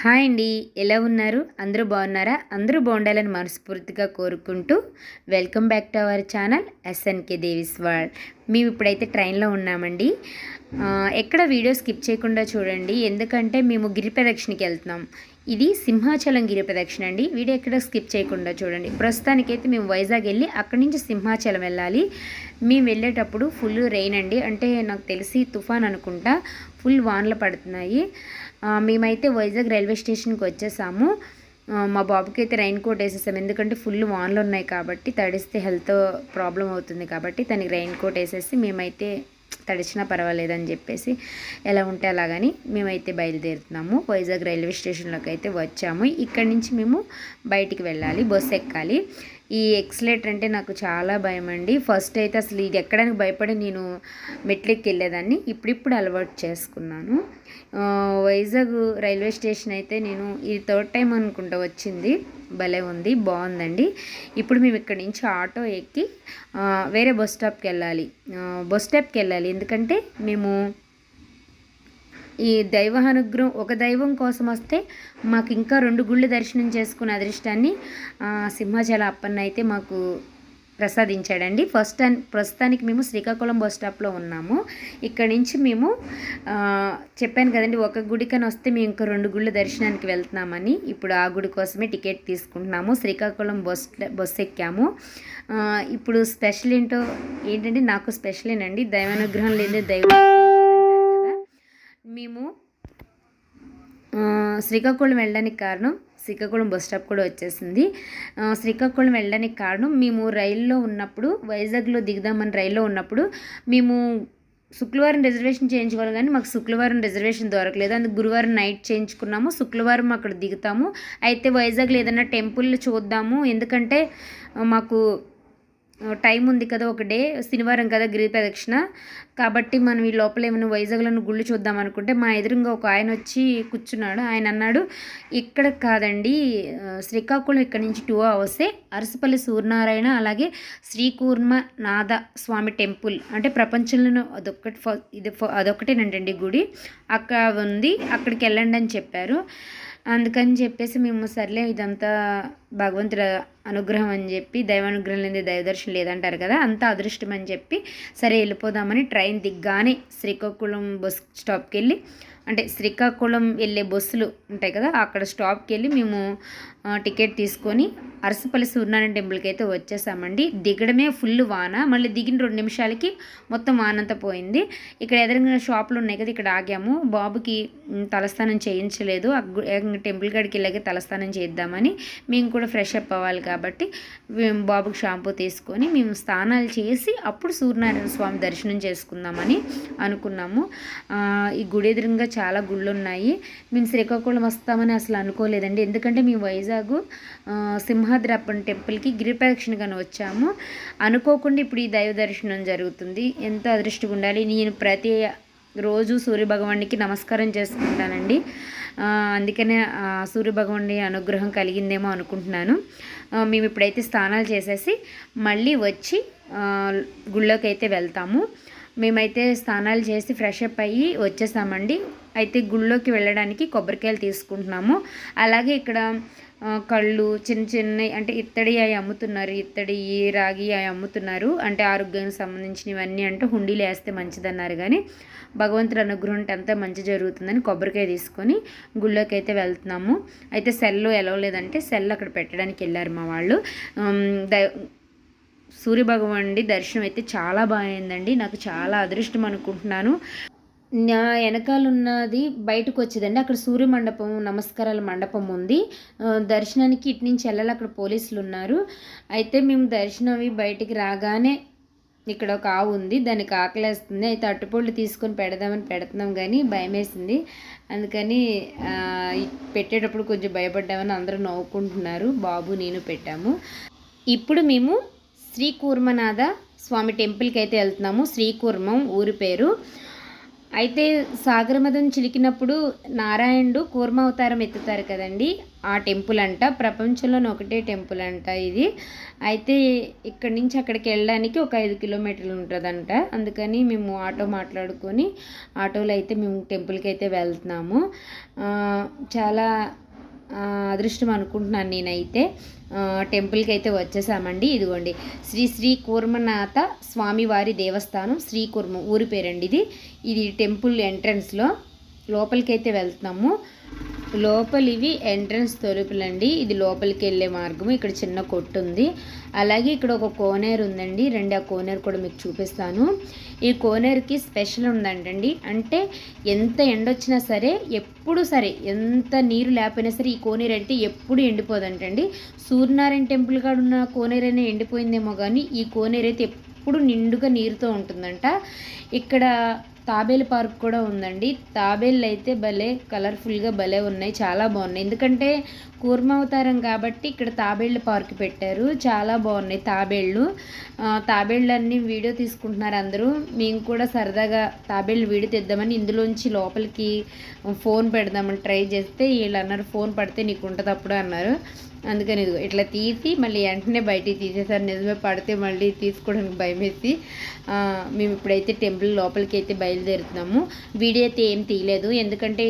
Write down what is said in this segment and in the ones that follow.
Hi అండి. ఎలా ఉన్నారు? అందరూ బాగున్నారా? అందరూ బాగుండాలని మనస్ఫూర్తిగా కోరుకుంటూ welcome back to our channel SNK Devi's world. మేము ఇప్పుడైతే ట్రైన్లో ఉన్నామండి. ఎక్కడ వీడియో స్కిప్ చేయకుండా చూడండి. ఎందుకంటే మేము గిరి ప్రదక్షిణకి వెళ్తున్నాం. ఇది సింహాచలం గిరి ప్రదక్షిణ అండి. వీడియో ఎక్కడ స్కిప్ చేయకుండా చూడండి. ప్రస్తుతానికైతే మేము వైజాగ్ వెళ్ళి అక్కడి నుంచి సింహాచలం వెళ్ళాలి. మేము వెళ్ళేటప్పుడు ఫుల్ రెయిన్ అండి. అంటే నాకు తెలిసి తుఫాన్ అనుకుంటా. ఫుల్ వానలు పడుతున్నాయి. మేమైతే వైజాగ్ రైల్వే స్టేషన్కి వచ్చేసాము. మా బాబుకి అయితే రైన్ కోట్ వేసేసాం. ఎందుకంటే ఫుల్ వాన్లు ఉన్నాయి కాబట్టి తడిస్తే హెల్త్ ప్రాబ్లం అవుతుంది కాబట్టి తనకి రైన్ కోట్ వేసేసి మేమైతే తడిచినా పర్వాలేదని చెప్పేసి ఎలా ఉంటే అలాగని మేమైతే బయలుదేరుతున్నాము. వైజాగ్ రైల్వే స్టేషన్లోకి అయితే వచ్చాము. ఇక్కడి నుంచి మేము బయటికి వెళ్ళాలి బస్సు ఎక్కాలి. ఈ ఎక్స్లేటర్ అంటే నాకు చాలా భయం అండి ఫస్ట్ అయితే అసలు ఇది ఎక్కడానికి భయపడి నేను మెట్లెక్కి వెళ్ళేదాన్ని. ఇప్పుడిప్పుడు అలవాటు చేసుకున్నాను. వైజాగ్ రైల్వే స్టేషన్ అయితే నేను ఇది థర్డ్ టైం అనుకుంటా వచ్చింది. భలే ఉంది బాగుందండి. ఇప్పుడు మేము ఇక్కడి నుంచి ఆటో ఎక్కి వేరే బస్ స్టాప్కి వెళ్ళాలి. బస్ స్టాప్కి వెళ్ళాలి. ఎందుకంటే మేము ఈ దైవ అనుగ్రహం ఒక దైవం కోసం వస్తే మాకు ఇంకా రెండు గుళ్ళు దర్శనం చేసుకునే అదృష్టాన్ని సింహాచల అప్పన్న అయితే మాకు ప్రసాదించాడండి. ఫస్ట్ ప్రస్తుతానికి మేము శ్రీకాకుళం బస్ స్టాప్లో ఉన్నాము. ఇక్కడ నుంచి మేము చెప్పాను కదండి ఒక గుడికని వస్తే మేము ఇంకా రెండు గుళ్ళు దర్శనానికి వెళ్తున్నామని. ఇప్పుడు ఆ గుడి కోసమే టికెట్ తీసుకుంటున్నాము. శ్రీకాకుళం బస్ బస్ ఎక్కాము. ఇప్పుడు స్పెషల్ ఏంటో ఏంటంటే నాకు స్పెషలేనండి. దైవానుగ్రహం లేదా దైవం మేము శ్రీకాకుళం వెళ్ళడానికి కారణం శ్రీకాకుళం బస్ స్టాప్ కూడా వచ్చేసింది. శ్రీకాకుళం వెళ్ళడానికి కారణం మేము రైల్లో ఉన్నప్పుడు వైజాగ్లో దిగుదామని రైల్లో ఉన్నప్పుడు మేము శుక్రవారం రిజర్వేషన్ చేయించుకోవాలి కానీ మాకు శుక్రవారం రిజర్వేషన్ దొరకలేదు. అందుకు గురువారం నైట్ చేయించుకున్నాము. శుక్రవారం అక్కడ దిగుతాము. అయితే వైజాగ్లో ఏదైనా టెంపుల్ చూద్దాము. ఎందుకంటే మాకు టైం ఉంది కదా ఒక డే శనివారం కదా గిరి ప్రదక్షిణ కాబట్టి మనం ఈ లోపల ఏమైనా వైజాగ్లను గుళ్ళు చూద్దాం అనుకుంటే మా ఎదురుగా ఒక ఆయన వచ్చి కూర్చున్నాడు. ఆయన అన్నాడు ఇక్కడ కాదండి శ్రీకాకుళం ఇక్కడ నుంచి టూ అవర్సే. అరసపల్లి సూర్యనారాయణ అలాగే శ్రీకూర్మ నాథ స్వామి టెంపుల్. అంటే ప్రపంచంలో అదొక్కటి ఫ- ఇది ఫ- అదొకటేనంటండి గుడి. అక్కడ ఉంది అక్కడికి వెళ్ళండి అని చెప్పారు. అందుకని చెప్పేసి మేము సర్లే ఇదంతా భగవంతుడు అనుగ్రహం అని చెప్పి దైవానుగ్రహం లేని దైవదర్శనం లేదంటారు కదా అంత అదృష్టం అని చెప్పి సరే వెళ్ళిపోదామని ట్రైన్ దిగ్గానే శ్రీకాకుళం బస్ స్టాప్కి వెళ్ళి అంటే శ్రీకాకుళం వెళ్ళే బస్సులు ఉంటాయి కదా అక్కడ స్టాప్కి వెళ్ళి మేము టికెట్ తీసుకొని అరసపల్లి సూర్యనారాయణ టెంపుల్కి అయితే వచ్చేసామండి. దిగడమే ఫుల్ వాన. మళ్ళీ దిగిన రెండు నిమిషాలకి మొత్తం వానంతా పోయింది. ఇక్కడ ఎదురుగా షాపులు ఉన్నాయి కదా ఇక్కడ ఆగాము. బాబుకి తలస్నానం చేయించలేదు. టెంపుల్ కాడికి వెళ్ళాక తలస్నానం చేద్దామని మేము కూడా ఫ్రెష్ అప్ అవ్వాలి కాబట్టి మేము బాబుకి షాంపూ తీసుకొని మేము స్నానాలు చేసి అప్పుడు సూర్యనారాయణ స్వామి దర్శనం చేసుకుందామని అనుకున్నాము. ఈ గుడి ఎదురుగా చాలా గుళ్ళు ఉన్నాయి మేము శ్రీకాకుళం వస్తామని అసలు అనుకోలేదండి. ఎందుకంటే మేము వైజాగ్ ఆ, సింహద్రాపం టెంపుల్కి గిరిప్రదక్షిణగానే వచ్చాము. అనుకోకుండా ఇప్పుడు ఈ దైవ దర్శనం జరుగుతుంది. ఎంత అదృష్టంగా ఉండాలి? నేను ప్రతి రోజు సూర్యభగవానికి నమస్కారం చేసుకుంటానండి. అందుకనే ఆ సూర్యభగవాని అనుగ్రహం కలిగిందేమో అనుకుంటున్నాను. మేము ఇప్పుడైతే స్నానాలు చేసేసి మళ్ళీ వచ్చి ఆ, గుళ్ళోకి అయితే వెళ్తాము. మేమైతే స్నానాలు చేసి ఫ్రెష్ అప్ అయ్యి వచ్చేసామండి. అయితే గుళ్ళోకి వెళ్ళడానికి కొబ్బరికాయలు తీసుకుంటున్నాము. అలాగే ఇక్కడ కళ్ళు చిన్న చిన్న అంటే ఇత్తడి అవి అమ్ముతున్నారు. ఇత్తడి రాగి అవి అమ్ముతున్నారు. అంటే ఆరోగ్యానికి సంబంధించినవన్నీ అంటే హుండీలు వేస్తే మంచిదన్నారు. కానీ భగవంతుడు అనుగ్రహం అంతా మంచి జరుగుతుందని కొబ్బరికాయ తీసుకొని గుళ్ళోకి అయితే వెళ్తున్నాము. అయితే సెల్ ఎలవలేదంటే సెల్ అక్కడ పెట్టడానికి వెళ్ళారు మా వాళ్ళు. ద దై సూర్యభగవానుడి దర్శనం అయితే చాలా బాగుందండి నాకు చాలా అదృష్టం అనుకుంటున్నాను. నా వెనకాల ఉన్నది బయటకు వచ్చేదండి అక్కడ సూర్య మండపం నమస్కారాల మండపం ఉంది. దర్శనానికి ఇటు నుంచి వెళ్ళాలి. అక్కడ పోలీసులు ఉన్నారు. అయితే మేము దర్శనం అవి బయటికి రాగానే ఇక్కడ ఒక ఆవు ఉంది. దానికి ఆకలేస్తుంది. అయితే అట్టుపళ్ళు తీసుకొని పెడదామని పెడుతున్నాం కానీ భయం వేసింది అందుకని పెట్టేటప్పుడు కొంచెం భయపడ్డామని అందరూ నవ్వుకుంటున్నారు. బాబు నేను పెట్టాము. ఇప్పుడు మేము శ్రీ కూర్మనాథ స్వామి టెంపుల్కి అయితే వెళ్తున్నాము. శ్రీకూర్మం ఊరి పేరు. అయితే సాగరమదం చిలికినప్పుడు నారాయణుడు కూర్మ అవతారం ఎత్తుతారు కదండి. ఆ టెంపుల్ అంట ప్రపంచంలోనే ఒకటే టెంపుల్ అంట ఇది. అయితే ఇక్కడి నుంచి అక్కడికి వెళ్ళడానికి ఒక ఐదు కిలోమీటర్లు ఉంటుందంట. అందుకని మేము ఆటో మాట్లాడుకొని ఆటోలో అయితే మేము టెంపుల్కి అయితే వెళ్తున్నాము. చాలా అదృష్టం అనుకుంటున్నాను నేనైతే. టెంపుల్కి అయితే వచ్చేసామండి. ఇదిగోండి. శ్రీ శ్రీ కూర్మనాథ స్వామివారి దేవస్థానం శ్రీ కూర్మ ఊరి పేరండి ఇది. ఇది టెంపుల్ ఎంట్రన్స్లో లోపలికి అయితే వెళ్తున్నాము. లోపలివి ఎంట్రన్స్ తలుపులండి. ఇది లోపలికి వెళ్ళే మార్గము. ఇక్కడ చిన్న కొట్టు ఉంది అలాగే ఇక్కడ ఒక కోనేరు ఉందండి. రెండు ఆ కోనేరు కూడా మీకు చూపిస్తాను. ఈ కోనేరుకి స్పెషల్ ఉందంటండి. అంటే ఎంత ఎండ వచ్చినా సరే ఎప్పుడు సరే ఎంత నీరు లేకపోయినా సరే ఈ కోనేరు అయితే ఎప్పుడు ఎండిపోదంటండి. సూర్యనారాయణ టెంపుల్ కాడ ఉన్న కోనేరు ఎండిపోయిందేమో కానీ ఈ కోనేరు అయితే ఎప్పుడు నిండుగా నీరుతో ఉంటుందంట. ఇక్కడ తాబేలు పార్క్ కూడా ఉందండి. తాబేళ్ళు అయితే భలే కలర్ఫుల్గా భలే ఉన్నాయి. చాలా బాగున్నాయి. ఎందుకంటే కూర్మవతారం కాబట్టి ఇక్కడ తాబేళ్ళు పార్క్ పెట్టారు. చాలా బాగున్నాయి తాబేళ్ళు. తాబేళ్ళన్నీ వీడియో తీసుకుంటున్నారు అందరూ. మేము కూడా సరదాగా తాబేళ్ళు వీడియో తెద్దామని ఇందులోంచి లోపలికి ఫోన్ పెడదామని ట్రై చేస్తే వీళ్ళు అన్నారు ఫోన్ పడితే నీకు ఉంటుంది అప్పుడు అన్నారు. అందుకని ఇదిగో ఇట్లా తీసి మళ్ళీ వెంటనే బయటికి తీసేసారు. నిజమే పడితే మళ్ళీ తీసుకోవడానికి భయం వేసి మేము ఇప్పుడైతే టెంపుల్ లోపలికి అయితే బయలుదేరుతున్నాము. వీడియో అయితే ఏం తీయలేదు. ఎందుకంటే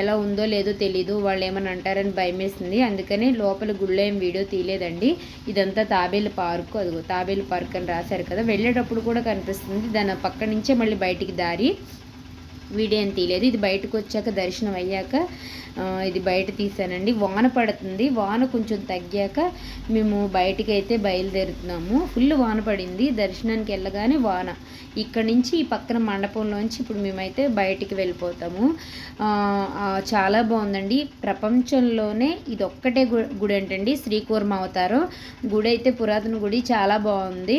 ఎలా ఉందో లేదో తెలీదు. వాళ్ళు ఏమని అంటారని భయం వచ్చేసింది అందుకని లోపల గుళ్ళో ఏం వీడియో తీయలేదండి. ఇదంతా తాబేలు పార్కు. అదిగో తాబేలు పార్క్ అని రాశారు కదా. వెళ్ళేటప్పుడు కూడా కనిపిస్తుంది. దాని పక్క నుంచే మళ్ళీ బయటికి దారి. వీడియో తీయలేదు. ఇది బయటకు వచ్చాక దర్శనం అయ్యాక ఇది బయట తీసానండి వాన పడుతుంది. వాన కొంచెం తగ్గాక మేము బయటికి అయితే బయలుదేరుతున్నాము. ఫుల్ వాన పడింది. దర్శనానికి వెళ్ళగానే వాన. ఇక్కడ నుంచి ఈ పక్కన మండపంలోంచి ఇప్పుడు మేమైతే బయటికి వెళ్ళిపోతాము. చాలా బాగుందండి. ప్రపంచంలోనే ఇది ఒక్కటే గుడి ఏంటండి శ్రీకూర్మ అవతారం గుడి అయితే పురాతన గుడి. చాలా బాగుంది.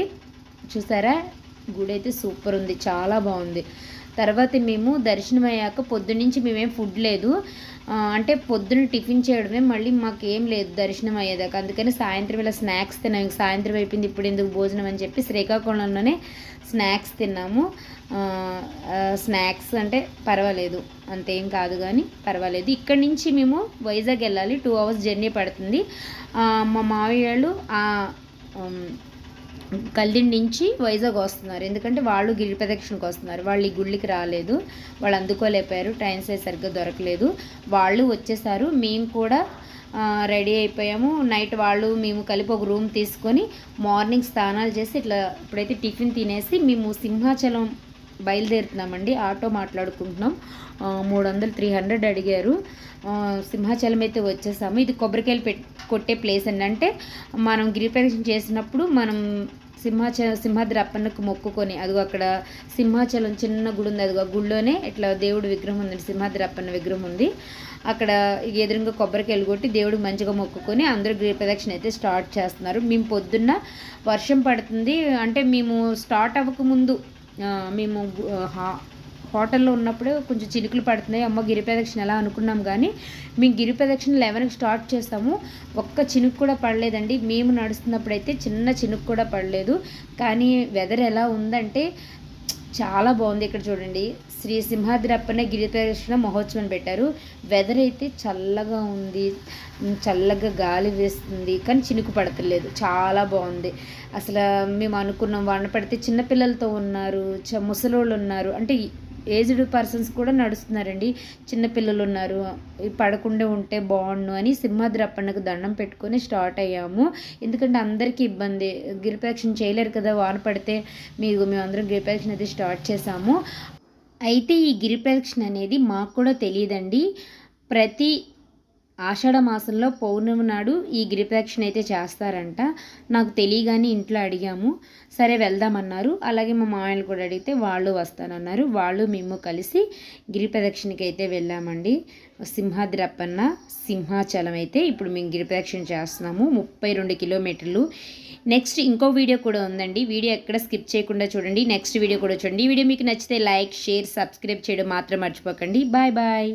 చూసారా? గుడి అయితే సూపర్ ఉంది. చాలా బాగుంది. తర్వాత మేము దర్శనం అయ్యాక పొద్దునుంచి మేమేం ఫుడ్ లేదు. అంటే పొద్దున్న టిఫిన్ చేయడమే మళ్ళీ మాకు ఏం లేదు దర్శనం అయ్యేదాకా అందుకని సాయంత్రం ఇలా స్నాక్స్ తిన్నాం. సాయంత్రం అయిపోయింది ఇప్పుడు ఎందుకు భోజనం అని చెప్పి శ్రీకాకుళంలోనే స్నాక్స్ తిన్నాము. స్నాక్స్ అంటే పర్వాలేదు అంతేం కాదు కానీ పర్వాలేదు. ఇక్కడి నుంచి మేము వైజాగ్ వెళ్ళాలి. టూ అవర్స్ జర్నీ పడుతుంది. మా మావయ్య కల్దిండి నుంచి వైజాగ్ వస్తున్నారు. ఎందుకంటే వాళ్ళు గిరి ప్రదక్షిణకు వస్తున్నారు. వాళ్ళు ఈ గుళ్ళకి రాలేదు. వాళ్ళు అందుకోలేకపోయారు. సైజ్ సరిగ్గా దొరకలేదు. వాళ్ళు వచ్చేసారు. మేము కూడా రెడీ అయిపోయాము. నైట్ వాళ్ళు మేము కలిపి ఒక రూమ్ తీసుకొని మార్నింగ్ స్నానాలు చేసి ఇట్లా ఇప్పుడైతే టిఫిన్ తినేసి మేము సింహాచలం బయలుదేరుతున్నామండి. ఆటో మాట్లాడుకుంటున్నాం. మూడు వందలు త్రీ హండ్రెడ్ అడిగారు. సింహాచలం అయితే వచ్చేసాము. ఇది కొబ్బరికాయలు పెట్ కొట్టే ప్లేస్ అండి. అంటే మనం గిరిప్రదక్షిణ చేసినప్పుడు మనం సింహాచల సింహాద్రి అప్పన్నకు మొక్కుకొని అదిగో అక్కడ సింహాచలం చిన్న గుడి ఉంది. అదిగో గుడిలోనే ఇట్లా దేవుడు విగ్రహం ఉంది సింహాద్రి అప్పన్న విగ్రహం ఉంది. అక్కడ ఎదురుగా కొబ్బరికాయలు కొట్టి దేవుడికి మంచిగా మొక్కుకొని అందరూ గిరి ప్రదక్షిణ అయితే స్టార్ట్ చేస్తున్నారు. మేము పొద్దున్న వర్షం పడుతుంది. అంటే మేము స్టార్ట్ అవ్వకముందు మేము హోటల్లో ఉన్నప్పుడు కొంచెం చినుకులు పడుతున్నాయి. అమ్మ గిరి ప్రదక్షిణ ఎలా అనుకున్నాం కానీ మేము గిరి ప్రదక్షిణ లెవెన్కి స్టార్ట్ చేస్తాము. ఒక్క చినుకు కూడా పడలేదండి. మేము నడుస్తున్నప్పుడు అయితే చిన్న చినుకు కూడా పడలేదు. కానీ వెదర్ ఎలా ఉందంటే చాలా బాగుంది ఇక్కడ చూడండి. శ్రీ సింహాద్రప్పనే గిరిప్రదక్షిణ మహోత్సవం పెట్టారు. వెదర్ అయితే చల్లగా ఉంది. చల్లగా గాలి వేస్తుంది. కానీ చినుకు పడతలేదు. చాలా బాగుంది. అసలు మేము అనుకున్నాం వాన పడితే చిన్నపిల్లలతో ఉన్నారు చ ముసలోళ్ళు ఉన్నారు. అంటే ఏజ్డ్ పర్సన్స్ కూడా నడుస్తున్నారండి. చిన్నపిల్లలు ఉన్నారు. పడకుండా ఉంటే బాగుండు అని సింహాద్రి అప్పన్నకు దండం పెట్టుకొని స్టార్ట్ అయ్యాము. ఎందుకంటే అందరికీ ఇబ్బంది. గిరిపేక్షణ చేయలేరు కదా వాన పడితే మీకు మేమందరం గిరిపేక్షణ అయితే స్టార్ట్ చేసాము అయితే ఈ గిరిప్రదక్షిణ అనేది మాకు కూడా తెలియదండి. ప్రతి ఆషాఢ మాసంలో పౌర్ణమి నాడు ఈ గిరిప్రదక్షిణ అయితే చేస్తారంట. నాకు తెలియగానే ఇంట్లో అడిగాము. సరే వెళ్దామన్నారు. అలాగే మా మామయ్యలు కూడా అడిగితే వాళ్ళు వస్తానన్నారు. వాళ్ళు మేము కలిసి గిరిప్రదక్షిణకి అయితే వెళ్ళామండి. సింహాద్రప్పన్న సింహాచలం అయితే ఇప్పుడు మేము గిరిప్రదక్షిణ చేస్తున్నాము. ముప్పై రెండు కిలోమీటర్లు. నెక్స్ట్ ఇంకో వీడియో కూడా ఉందండి. వీడియో ఎక్కడ స్కిప్ చేయకుండా చూడండి. నెక్స్ట్ వీడియో కూడా చూడండి. ఈ వీడియో మీకు నచ్చితే లైక్ షేర్ సబ్స్క్రైబ్ చేయడం మాత్రం మర్చిపోకండి. Bye bye.